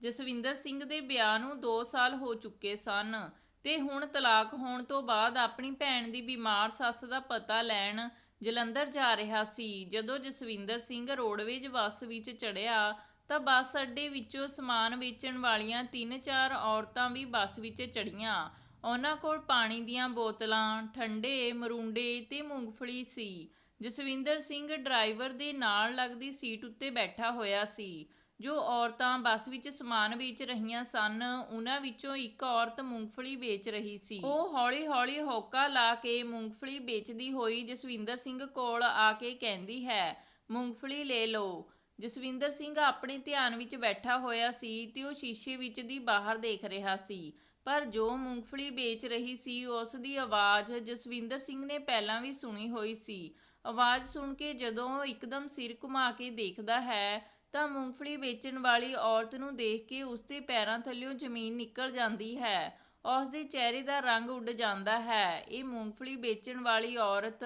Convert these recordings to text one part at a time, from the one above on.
ਜਸਵਿੰਦਰ ਸਿੰਘ ਦੇ ਵਿਆਹ ਨੂੰ 2 ਸਾਲ ਹੋ ਚੁੱਕੇ ਸਨ ਤੇ ਹੁਣ ਤਲਾਕ ਹੋਣ ਤੋਂ ਬਾਅਦ ਆਪਣੀ ਭੈਣ ਦੀ ਬਿਮਾਰ ਸੱਸ ਦਾ ਪਤਾ ਲੈਣ ਜਲੰਧਰ ਜਾ ਰਿਹਾ ਸੀ। ਜਦੋਂ ਜਸਵਿੰਦਰ ਸਿੰਘ ਰੋਡਵੇਜ ਬੱਸ ਵਿੱਚ ਚੜ੍ਹਿਆ ਤਾਂ ਬੱਸ ਅੱਡੇ ਵਿੱਚੋਂ ਸਮਾਨ ਵੇਚਣ ਵਾਲੀਆਂ ਤਿੰਨ ਚਾਰ ਔਰਤਾਂ ਵੀ ਬੱਸ ਵਿੱਚ ਚੜੀਆਂ ਉਹਨਾਂ ਕੋਲ ਪਾਣੀ ਦੀਆਂ ਬੋਤਲਾਂ, ਠੰਡੇ ਮਰੂੰਡੇ ਤੇ ਮੂੰਗਫਲੀ ਸੀ। ਜਸਵਿੰਦਰ ਸਿੰਘ ਡਰਾਈਵਰ ਦੇ ਨਾਲ ਲੱਗਦੀ ਸੀਟ ਉੱਤੇ ਬੈਠਾ ਹੋਇਆ ਸੀ। ਜੋ ਔਰਤਾਂ ਬੱਸ ਵਿੱਚ ਸਮਾਨ ਵੇਚ ਰਹੀਆਂ ਸਨ, ਉਹਨਾਂ ਵਿੱਚੋਂ ਇੱਕ ਔਰਤ ਮੂੰਗਫਲੀ ਵੇਚ ਰਹੀ ਸੀ। ਉਹ ਹੌਲੀ-ਹੌਲੀ ਹੋਕਾ ਲਾ ਕੇ ਮੂੰਗਫਲੀ ਵੇਚਦੀ ਹੋਈ ਜਸਵਿੰਦਰ ਸਿੰਘ ਕੋਲ ਆ ਕੇ ਕਹਿੰਦੀ ਹੈ, ਮੂੰਗਫਲੀ ਲੈ ਲਓ। ਜਸਵਿੰਦਰ ਸਿੰਘ ਆਪਣੇ ਧਿਆਨ ਵਿੱਚ ਬੈਠਾ ਹੋਇਆ ਸੀ ਤੇ ਉਹ ਸ਼ੀਸ਼ੇ ਵਿੱਚ ਦੀ ਬਾਹਰ ਦੇਖ ਰਿਹਾ ਸੀ। ਪਰ ਜੋ ਮੂੰਗਫਲੀ ਵੇਚ ਰਹੀ ਸੀ, ਉਸ ਦੀ ਆਵਾਜ਼ ਜਸਵਿੰਦਰ ਸਿੰਘ ਨੇ ਪਹਿਲਾਂ ਵੀ ਸੁਣੀ ਹੋਈ ਸੀ। ਆਵਾਜ਼ ਸੁਣ ਕੇ ਜਦੋਂ ਉਹ ਇੱਕਦਮ ਸਿਰ ਘੁਮਾ ਕੇ ਦੇਖਦਾ ਹੈ ਤਾਂ ਮੂੰਗਫਲੀ ਵੇਚਣ ਵਾਲੀ ਔਰਤ ਨੂੰ ਦੇਖ ਕੇ ਉਸ ਦੇ ਪੈਰਾਂ ਥੱਲਿਓਂ ਜ਼ਮੀਨ ਨਿਕਲ ਜਾਂਦੀ ਹੈ। ਉਸ ਦੇ ਚਿਹਰੇ ਦਾ ਰੰਗ ਉੱਡ ਜਾਂਦਾ ਹੈ। ਇਹ ਮੂੰਗਫਲੀ ਵੇਚਣ ਵਾਲੀ ਔਰਤ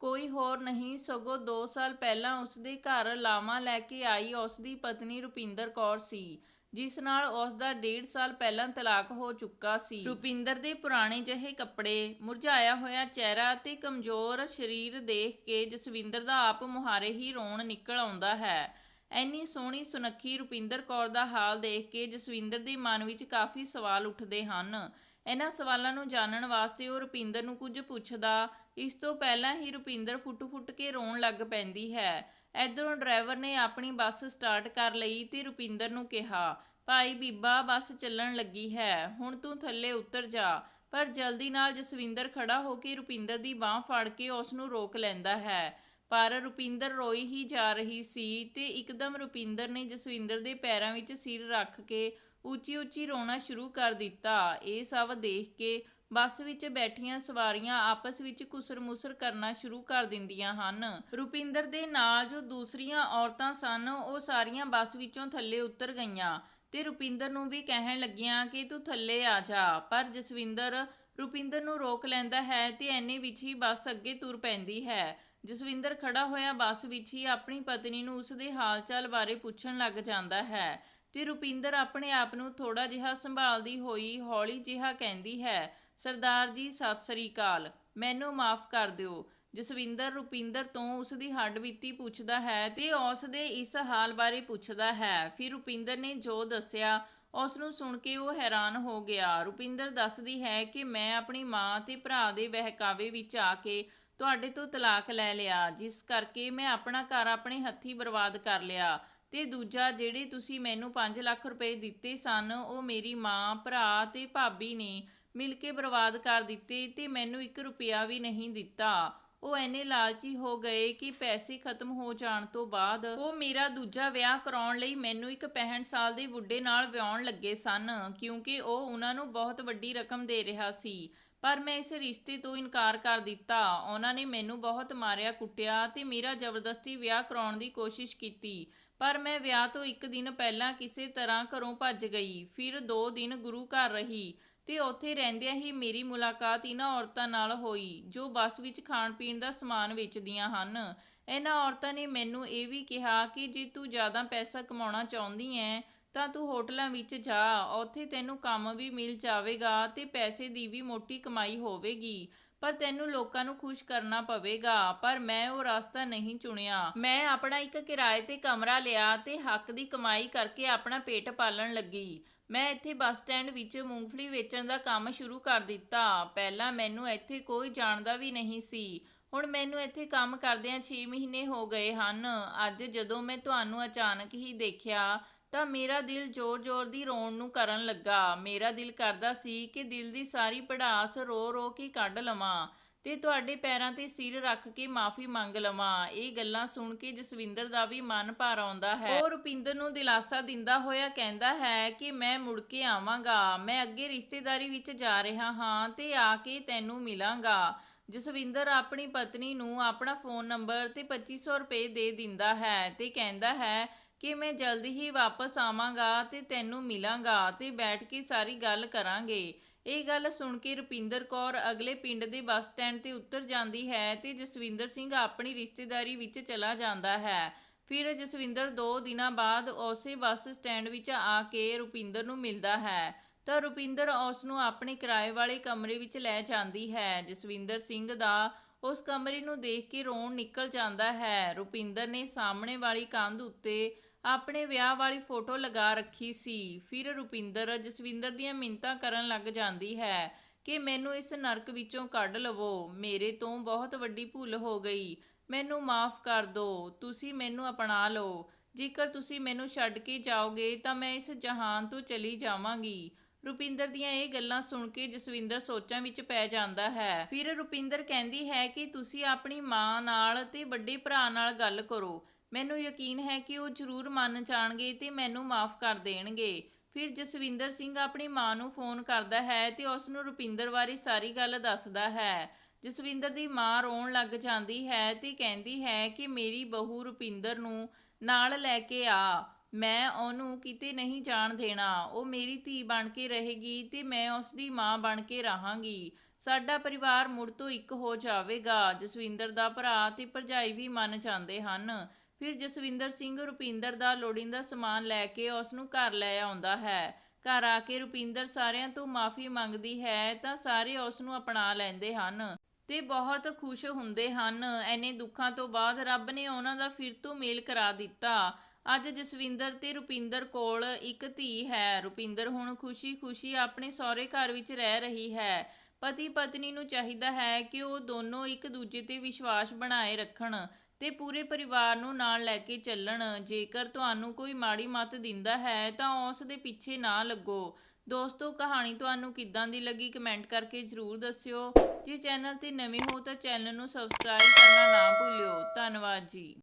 ਕੋਈ ਹੋਰ ਨਹੀਂ, ਸਗੋਂ 2 ਸਾਲ ਪਹਿਲਾਂ ਉਸ ਦੇ ਘਰ ਲਾਵਾਂ ਲੈ ਕੇ ਆਈ ਉਸ ਦੀ ਪਤਨੀ ਰੁਪਿੰਦਰ ਕੌਰ ਸੀ, ਜਿਸ ਨਾਲ ਉਸ ਦਾ 1.5 ਸਾਲ ਪਹਿਲਾਂ ਤਲਾਕ ਹੋ ਚੁੱਕਾ ਸੀ। ਰੁਪਿੰਦਰ ਦੇ ਪੁਰਾਣੇ ਜਿਹੇ ਕੱਪੜੇ, ਮੁਰਝਾਇਆ ਹੋਇਆ ਚਿਹਰਾ ਤੇ ਕਮਜ਼ੋਰ ਸਰੀਰ ਦੇਖ ਕੇ ਜਸਵਿੰਦਰ ਦਾ ਆਪ ਮੁਹਾਰੇ ਹੀ ਰੋਣ ਨਿਕਲ ਆਉਂਦਾ ਹੈ। ਐਨੀ ਸੋਹਣੀ ਸੁਨੱਖੀ ਰੁਪਿੰਦਰ ਕੌਰ ਦਾ ਹਾਲ ਦੇਖ ਕੇ ਜਸਵਿੰਦਰ ਦੇ ਮਨ ਵਿੱਚ ਕਾਫੀ ਸਵਾਲ ਉੱਠਦੇ ਹਨ। ਇਹਨਾਂ ਸਵਾਲਾਂ ਨੂੰ ਜਾਣਨ ਵਾਸਤੇ ਉਹ ਰੁਪਿੰਦਰ ਨੂੰ ਕੁਝ ਪੁੱਛਦਾ, ਇਸ ਤੋਂ ਪਹਿਲਾਂ ਹੀ ਰੁਪਿੰਦਰ ਫੁੱਟ-ਫੁੱਟ ਕੇ ਰੋਣ ਲੱਗ ਪੈਂਦੀ ਹੈ। ਇਧਰੋਂ ਡਰਾਈਵਰ ਨੇ ਆਪਣੀ ਬੱਸ ਸਟਾਰਟ ਕਰ ਲਈ ਤੇ ਰੁਪਿੰਦਰ ਨੂੰ ਕਿਹਾ, ਭਾਈ ਬੀਬਾ, ਬੱਸ ਚੱਲਣ ਲੱਗੀ ਹੈ, ਹੁਣ ਤੂੰ ਥੱਲੇ ਉਤਰ ਜਾ। ਪਰ ਜਲਦੀ ਨਾਲ ਜਸਵਿੰਦਰ ਖੜਾ ਹੋ ਕੇ ਰੁਪਿੰਦਰ ਦੀ ਬਾਹ ਫੜ ਕੇ ਉਸ ਨੂੰ ਰੋਕ ਲੈਂਦਾ ਹੈ। ਪਰ ਰੁਪਿੰਦਰ ਰੋਈ ਹੀ ਜਾ ਰਹੀ ਸੀ ਤੇ ਇੱਕਦਮ ਰੁਪਿੰਦਰ ਨੇ ਜਸਵਿੰਦਰ ਦੇ ਪੈਰਾਂ ਵਿੱਚ ਸਿਰ ਰੱਖ ਕੇ ਉੱਚੀ ਉੱਚੀ ਰੋਣਾ ਸ਼ੁਰੂ ਕਰ ਦਿੱਤਾ। ਇਹ ਸਭ ਦੇਖ ਕੇ ਬੱਸ ਵਿੱਚ ਬੈਠੀਆਂ ਸਵਾਰੀਆਂ ਆਪਸ ਵਿੱਚ ਕੁਸਰ-ਮੁਸਰ ਕਰਨਾ ਸ਼ੁਰੂ ਕਰ ਦਿੰਦੀਆਂ ਹਨ। ਰੁਪਿੰਦਰ ਦੇ ਨਾਲ ਜੋ ਦੂਸਰੀਆਂ ਔਰਤਾਂ ਸਨ, ਉਹ ਸਾਰੀਆਂ ਬੱਸ ਵਿੱਚੋਂ ਥੱਲੇ ਉਤਰ ਗਈਆਂ ਤੇ ਰੁਪਿੰਦਰ ਨੂੰ ਵੀ ਕਹਿਣ ਲੱਗੀਆਂ ਕਿ ਤੂੰ ਥੱਲੇ ਆ ਜਾ। ਪਰ ਜਸਵਿੰਦਰ ਰੁਪਿੰਦਰ ਨੂੰ ਰੋਕ ਲੈਂਦਾ ਹੈ ਤੇ ਐਨੇ ਵਿੱਚ ਹੀ ਬੱਸ ਅੱਗੇ ਤੁਰ ਪੈਂਦੀ ਹੈ। ਜਸਵਿੰਦਰ ਖੜਾ ਹੋਇਆ ਬੱਸ ਵਿੱਚ ਹੀ ਆਪਣੀ ਪਤਨੀ ਨੂੰ ਉਸ ਦੇ ਹਾਲ-ਚਾਲ ਬਾਰੇ ਪੁੱਛਣ ਲੱਗ ਜਾਂਦਾ ਹੈ ਤੇ ਰੁਪਿੰਦਰ ਆਪਣੇ ਆਪ ਨੂੰ ਥੋੜਾ ਜਿਹਾ ਸੰਭਾਲਦੀ ਹੋਈ ਹੌਲੀ ਜਿਹਾ ਕਹਿੰਦੀ ਹੈ, ਸਰਦਾਰ ਜੀ, ਸਤਿ ਸ੍ਰੀ ਅਕਾਲ। ਮੈਨੂੰ ਮਾਫ ਕਰ ਦਿਓ। ਜਸਵਿੰਦਰ ਰੁਪਿੰਦਰ ਤੋਂ ਉਸ ਦੀ ਹੱਡਬੀਤੀ ਪੁੱਛਦਾ ਹੈ ਤੇ ਉਸ ਦੇ ਇਸ ਹਾਲ ਬਾਰੇ ਪੁੱਛਦਾ ਹੈ। ਫਿਰ ਰੁਪਿੰਦਰ ਨੇ ਜੋ ਦੱਸਿਆ ਉਸ ਨੂੰ ਸੁਣ ਕੇ ਉਹ ਹੈਰਾਨ ਹੋ ਗਿਆ। ਰੁਪਿੰਦਰ ਦੱਸਦੀ ਹੈ ਕਿ ਮੈਂ ਆਪਣੀ ਮਾਂ ਤੇ ਭਰਾ ਦੇ ਬਹਿਕਾਵੇ ਵਿੱਚ ਆ ਕੇ ਤੁਹਾਡੇ ਤੋਂ ਤਲਾਕ ਲੈ ਲਿਆ, ਜਿਸ ਕਰਕੇ ਮੈਂ ਆਪਣਾ ਘਰ ਆਪਣੇ ਹੱਥੀ ਬਰਬਾਦ ਕਰ ਲਿਆ। ਤੇ ਦੂਜਾ, ਜਿਹੜੇ ਤੁਸੀਂ ਮੈਨੂੰ 5 ਲੱਖ ਰੁਪਏ ਦਿੱਤੇ ਸਨ, ਉਹ ਮੇਰੀ ਮਾਂ, ਭਰਾ ਤੇ ਭਾਬੀ ਨੇ ਮਿਲ ਕੇ ਬਰਬਾਦ ਕਰ ਦਿੱਤੇ ਤੇ ਮੈਨੂੰ 1 ਰੁਪਿਆ ਵੀ ਨਹੀਂ ਦਿੱਤਾ। ਉਹ ਐਨੇ ਲਾਲਚੀ ਹੋ ਗਏ ਕਿ ਪੈਸੇ ਖਤਮ ਹੋ ਜਾਣ ਤੋਂ ਬਾਅਦ ਉਹ ਮੇਰਾ ਦੂਜਾ ਵਿਆਹ ਕਰਾਉਣ ਲਈ ਮੈਨੂੰ ਇੱਕ 65 ਸਾਲ ਦੇ ਬੁੱਢੇ ਨਾਲ ਵਿਆਹਣ ਲੱਗੇ ਸਨ, ਕਿਉਂਕਿ ਉਹ ਉਹਨਾਂ ਨੂੰ ਬਹੁਤ ਵੱਡੀ ਰਕਮ ਦੇ ਰਿਹਾ ਸੀ। ਪਰ ਮੈਂ ਇਸ ਰਿਸ਼ਤੇ ਤੋਂ ਇਨਕਾਰ ਕਰ ਦਿੱਤਾ। ਉਹਨਾਂ ਨੇ ਮੈਨੂੰ ਬਹੁਤ ਮਾਰਿਆ, ਕੁੱਟਿਆ ਤੇ ਮੇਰਾ ਜ਼ਬਰਦਸਤੀ ਵਿਆਹ ਕਰਾਉਣ ਦੀ ਕੋਸ਼ਿਸ਼ ਕੀਤੀ। ਪਰ ਮੈਂ ਵਿਆਹ ਤੋਂ ਇੱਕ ਦਿਨ ਪਹਿਲਾਂ ਕਿਸੇ ਤਰ੍ਹਾਂ ਘਰੋਂ ਭੱਜ ਗਈ। ਫਿਰ 2 ਦਿਨ ਗੁਰੂ ਘਰ ਰਹੀ ਤੇ ਉੱਥੇ ਰਹਿੰਦਿਆਂ ਹੀ ਮੇਰੀ ਮੁਲਾਕਾਤ ਇਹਨਾਂ ਔਰਤਾਂ ਨਾਲ ਹੋਈ, ਜੋ ਬੱਸ ਵਿੱਚ ਖਾਣ ਪੀਣ ਦਾ ਸਮਾਨ ਵੇਚਦੀਆਂ ਹਨ। ਇਹਨਾਂ ਔਰਤਾਂ ਨੇ ਮੈਨੂੰ ਇਹ ਵੀ ਕਿਹਾ ਕਿ ਜੇ ਤੂੰ ਜ਼ਿਆਦਾ ਪੈਸਾ ਕਮਾਉਣਾ ਚਾਹੁੰਦੀ ਐ ਤਾਂ ਤੂੰ ਹੋਟਲਾਂ ਵਿੱਚ ਜਾ, ਉੱਥੇ ਤੈਨੂੰ ਕੰਮ ਵੀ ਮਿਲ ਜਾਵੇਗਾ ਤੇ ਪੈਸੇ ਦੀ ਵੀ ਮੋਟੀ ਕਮਾਈ ਹੋਵੇਗੀ। ਪਰ ਤੈਨੂੰ ਲੋਕਾਂ ਨੂੰ ਖੁਸ਼ ਕਰਨਾ ਪਵੇਗਾ, ਪਰ ਮੈਂ ਉਹ ਰਸਤਾ ਨਹੀਂ ਚੁਣਿਆ। ਮੈਂ ਆਪਣਾ ਇੱਕ ਕਿਰਾਏ ਤੇ ਕਮਰਾ ਲਿਆ ਤੇ ਹੱਕ ਦੀ ਕਮਾਈ ਕਰਕੇ ਆਪਣਾ ਪੇਟ ਪਾਲਣ ਲੱਗੀ। ਮੈਂ ਇੱਥੇ ਬੱਸ ਸਟੈਂਡ ਵਿੱਚ ਮੂੰਗਫਲੀ ਵੇਚਣ ਦਾ ਕੰਮ ਸ਼ੁਰੂ ਕਰ ਦਿੱਤਾ। ਪਹਿਲਾਂ ਮੈਨੂੰ ਇੱਥੇ ਕੋਈ ਜਾਣਦਾ ਵੀ ਨਹੀਂ ਸੀ। ਹੁਣ ਮੈਨੂੰ ਇੱਥੇ ਕੰਮ ਕਰਦਿਆਂ 6 ਮਹੀਨੇ ਹੋ ਗਏ ਹਨ। ਅੱਜ ਜਦੋਂ ਮੈਂ ਤੁਹਾਨੂੰ ਅਚਾਨਕ ਹੀ ਦੇਖਿਆ ਤਾਂ ਮੇਰਾ ਦਿਲ ਜ਼ੋਰ-ਜ਼ੋਰ ਦੀ ਰੋਣ ਨੂੰ ਕਰਨ ਲੱਗਾ। ਮੇਰਾ ਦਿਲ ਕਰਦਾ ਸੀ ਕਿ ਦਿਲ ਦੀ ਸਾਰੀ ਪੜਾਸ ਰੋ-ਰੋ ਕੇ ਕੱਢ ਲਵਾਂ ਤੇ ਤੁਹਾਡੇ ਪੈਰਾਂ ਤੇ ਸਿਰ ਰੱਖ ਕੇ ਮਾਫੀ ਮੰਗ ਲਵਾਂ। ਇਹ ਗੱਲਾਂ ਸੁਣ ਕੇ ਜਸਵਿੰਦਰ ਦਾ ਵੀ ਮਨ ਭਰ ਆਉਂਦਾ ਹੈ। ਉਹ ਰੁਪਿੰਦਰ ਨੂੰ ਦਿਲਾਸਾ ਦਿੰਦਾ ਹੋਇਆ ਕਹਿੰਦਾ ਹੈ ਕਿ ਮੈਂ ਮੁੜ ਕੇ ਆਵਾਂਗਾ। ਮੈਂ ਅੱਗੇ ਰਿਸ਼ਤੇਦਾਰੀ ਵਿੱਚ ਜਾ ਰਿਹਾ ਹਾਂ ਤੇ ਆ ਕੇ ਤੈਨੂੰ ਮਿਲਾਂਗਾ। ਜਸਵਿੰਦਰ ਆਪਣੀ ਪਤਨੀ ਨੂੰ ਆਪਣਾ ਫੋਨ ਨੰਬਰ ਤੇ 2500 ਰੁਪਏ ਦੇ ਦਿੰਦਾ ਹੈ ਤੇ ਕਹਿੰਦਾ ਹੈ ਕਿ ਮੈਂ ਜਲਦੀ ਹੀ ਵਾਪਸ ਆਵਾਂਗਾ ਤੇ ਤੈਨੂੰ ਮਿਲਾਂਗਾ ਤੇ ਬੈਠ ਕੇ ਸਾਰੀ ਗੱਲ ਕਰਾਂਗੇ। ਇਹ ਗੱਲ ਸੁਣ ਕੇ ਰੁਪਿੰਦਰ ਕੌਰ ਅਗਲੇ ਪਿੰਡ ਦੇ ਬੱਸ ਸਟੈਂਡ ਤੇ ਉਤਰ ਜਾਂਦੀ ਹੈ ਤੇ ਜਸਵਿੰਦਰ ਸਿੰਘ ਆਪਣੀ ਰਿਸ਼ਤੇਦਾਰੀ ਵਿੱਚ ਚਲਾ ਜਾਂਦਾ ਹੈ। ਫਿਰ ਜਸਵਿੰਦਰ 2 ਦਿਨਾਂ ਬਾਅਦ ਉਸੇ ਬੱਸ ਸਟੈਂਡ ਵਿੱਚ ਆ ਕੇ ਰੁਪਿੰਦਰ ਨੂੰ ਮਿਲਦਾ ਹੈ। ਤਾਂ ਰੁਪਿੰਦਰ ਉਸ ਨੂੰ ਆਪਣੇ ਕਿਰਾਏ ਵਾਲੇ ਕਮਰੇ ਵਿੱਚ ਲੈ ਜਾਂਦੀ ਹੈ। ਜਸਵਿੰਦਰ ਸਿੰਘ ਦਾ ਉਸ ਕਮਰੇ ਨੂੰ ਦੇਖ ਕੇ ਰੋਣ ਨਿਕਲ ਜਾਂਦਾ ਹੈ। ਰੁਪਿੰਦਰ ਨੇ ਸਾਹਮਣੇ ਵਾਲੀ ਕੰਧ ਉੱਤੇ ਆਪਣੇ ਵਿਆਹ ਵਾਲੀ ਫੋਟੋ ਲਗਾ ਰੱਖੀ ਸੀ। ਫਿਰ ਰੁਪਿੰਦਰ, ਜਸਵਿੰਦਰ ਦੀਆਂ ਮਿੰਤਾਂ ਕਰਨ ਲੱਗ ਜਾਂਦੀ ਹੈ ਕਿ ਮੈਨੂੰ ਇਸ ਨਰਕ ਵਿੱਚੋਂ ਕੱਢ ਲਵੋ। ਮੇਰੇ ਤੋਂ ਬਹੁਤ ਵੱਡੀ ਭੁੱਲ ਹੋ ਗਈ। ਮੈਨੂੰ ਮਾਫ ਕਰ ਦਿਓ ਤੁਸੀਂ ਮੈਨੂੰ ਅਪਣਾ ਲਓ। ਜੇਕਰ ਤੁਸੀਂ ਮੈਨੂੰ ਛੱਡ ਕੇ ਜਾਓਗੇ ਤਾਂ ਮੈਂ ਇਸ ਜਹਾਨ ਤੋਂ ਚਲੀ ਜਾਵਾਂਗੀ। ਰੁਪਿੰਦਰ ਦੀਆਂ ਇਹ ਗੱਲਾਂ ਸੁਣ ਕੇ ਜਸਵਿੰਦਰ ਸੋਚਾਂ ਵਿੱਚ ਪੈ ਜਾਂਦਾ ਹੈ। ਫਿਰ ਰੁਪਿੰਦਰ ਕਹਿੰਦੀ ਹੈ ਕਿ ਤੁਸੀਂ ਆਪਣੀ ਮਾਂ ਨਾਲ ਤੇ ਵੱਡੇ ਭਰਾ ਨਾਲ ਗੱਲ ਕਰੋ। ਮੈਨੂੰ ਯਕੀਨ ਹੈ ਕਿ ਉਹ ਜ਼ਰੂਰ ਮੰਨ ਜਾਣਗੇ ਤੇ ਮੈਨੂੰ ਮਾਫ ਕਰ ਦੇਣਗੇ। ਫਿਰ ਜਸਵਿੰਦਰ ਸਿੰਘ ਆਪਣੀ ਮਾਂ ਨੂੰ ਫੋਨ ਕਰਦਾ ਹੈ ਤੇ ਉਸ ਨੂੰ ਰੁਪਿੰਦਰ ਬਾਰੇ ਸਾਰੀ ਗੱਲ ਦੱਸਦਾ ਹੈ। ਜਸਵਿੰਦਰ ਦੀ ਮਾਂ ਰੋਣ ਲੱਗ ਜਾਂਦੀ ਹੈ ਤੇ ਕਹਿੰਦੀ ਹੈ ਕਿ ਮੇਰੀ ਬਹੂ ਰੁਪਿੰਦਰ ਨੂੰ ਨਾਲ ਲੈ ਕੇ ਆ। ਮੈਂ ਉਹਨੂੰ ਕਿਤੇ ਨਹੀਂ ਜਾਣ ਦੇਣਾ। ਉਹ ਮੇਰੀ ਧੀ ਬਣ ਕੇ ਰਹੇਗੀ ਤੇ ਮੈਂ ਉਸ ਦੀ ਮਾਂ ਬਣ ਕੇ ਰਹਾਂਗੀ। ਸਾਡਾ ਪਰਿਵਾਰ ਮੁੜ ਤੋਂ ਇੱਕ ਹੋ ਜਾਵੇਗਾ। ਜਸਵਿੰਦਰ ਦਾ ਭਰਾ ਤੇ ਭਰਜਾਈ ਵੀ ਮੰਨ ਜਾਂਦੇ ਹਨ। ਫਿਰ ਜਸਵਿੰਦਰ ਸਿੰਘ ਰੁਪਿੰਦਰ ਦਾ ਲੋੜੀਂਦਾ ਸਮਾਨ ਲੈ ਕੇ ਉਸ ਨੂੰ ਘਰ ਲੈ ਆਉਂਦਾ ਹੈ। ਘਰ ਆ ਕੇ ਰੁਪਿੰਦਰ ਸਾਰਿਆਂ ਤੋਂ ਮਾਫੀ ਮੰਗਦੀ ਹੈ ਤਾਂ ਸਾਰੇ ਉਸ ਨੂੰ ਅਪਣਾ ਲੈਂਦੇ ਹਨ ਤੇ ਬਹੁਤ ਖੁਸ਼ ਹੁੰਦੇ ਹਨ। ਐਨੇ ਦੁੱਖਾਂ ਤੋਂ ਬਾਅਦ ਰੱਬ ਨੇ ਉਹਨਾਂ ਦਾ ਫਿਰ ਤੋਂ ਮੇਲ ਕਰਾ ਦਿੱਤਾ। ਅੱਜ ਜਸਵਿੰਦਰ ਤੇ ਰੁਪਿੰਦਰ ਕੋਲ ਇੱਕ ਧੀ ਹੈ। ਰੁਪਿੰਦਰ ਹੁਣ ਖੁਸ਼ੀ-ਖੁਸ਼ੀ ਆਪਣੇ ਸਹੁਰੇ ਘਰ ਵਿੱਚ ਰਹਿ ਰਹੀ ਹੈ। ਪਤੀ ਪਤਨੀ ਨੂੰ ਚਾਹੀਦਾ ਹੈ ਕਿ ਉਹ ਦੋਨੋਂ ਇੱਕ ਦੂਜੇ ਤੇ ਵਿਸ਼ਵਾਸ ਬਣਾਏ ਰੱਖਣ। ਤੇ ਪੂਰੇ ਪਰਿਵਾਰ ਨੂੰ ਨਾਲ ਲੈ ਕੇ ਚੱਲਣ। ਜੇਕਰ ਤੁਹਾਨੂੰ ਕੋਈ ਮਾੜੀ ਮੱਤ ਦਿੰਦਾ ਹੈ, ਤਾਂ ਉਸ ਦੇ ਪਿੱਛੇ ਨਾ ਲੱਗੋ। ਦੋਸਤੋ, ਕਹਾਣੀ ਤੁਹਾਨੂੰ ਕਿੱਦਾਂ ਦੀ ਲੱਗੀ ਕਮੈਂਟ ਕਰਕੇ ਜਰੂਰ ਦੱਸਿਓ। ਜੇ ਚੈਨਲ ਤੇ ਨਵੇਂ ਹੋ ਤਾਂ ਚੈਨਲ ਨੂੰ ਸਬਸਕ੍ਰਾਈਬ ਕਰਨਾ ਨਾ ਭੁੱਲਿਓ। ਧੰਨਵਾਦ ਜੀ।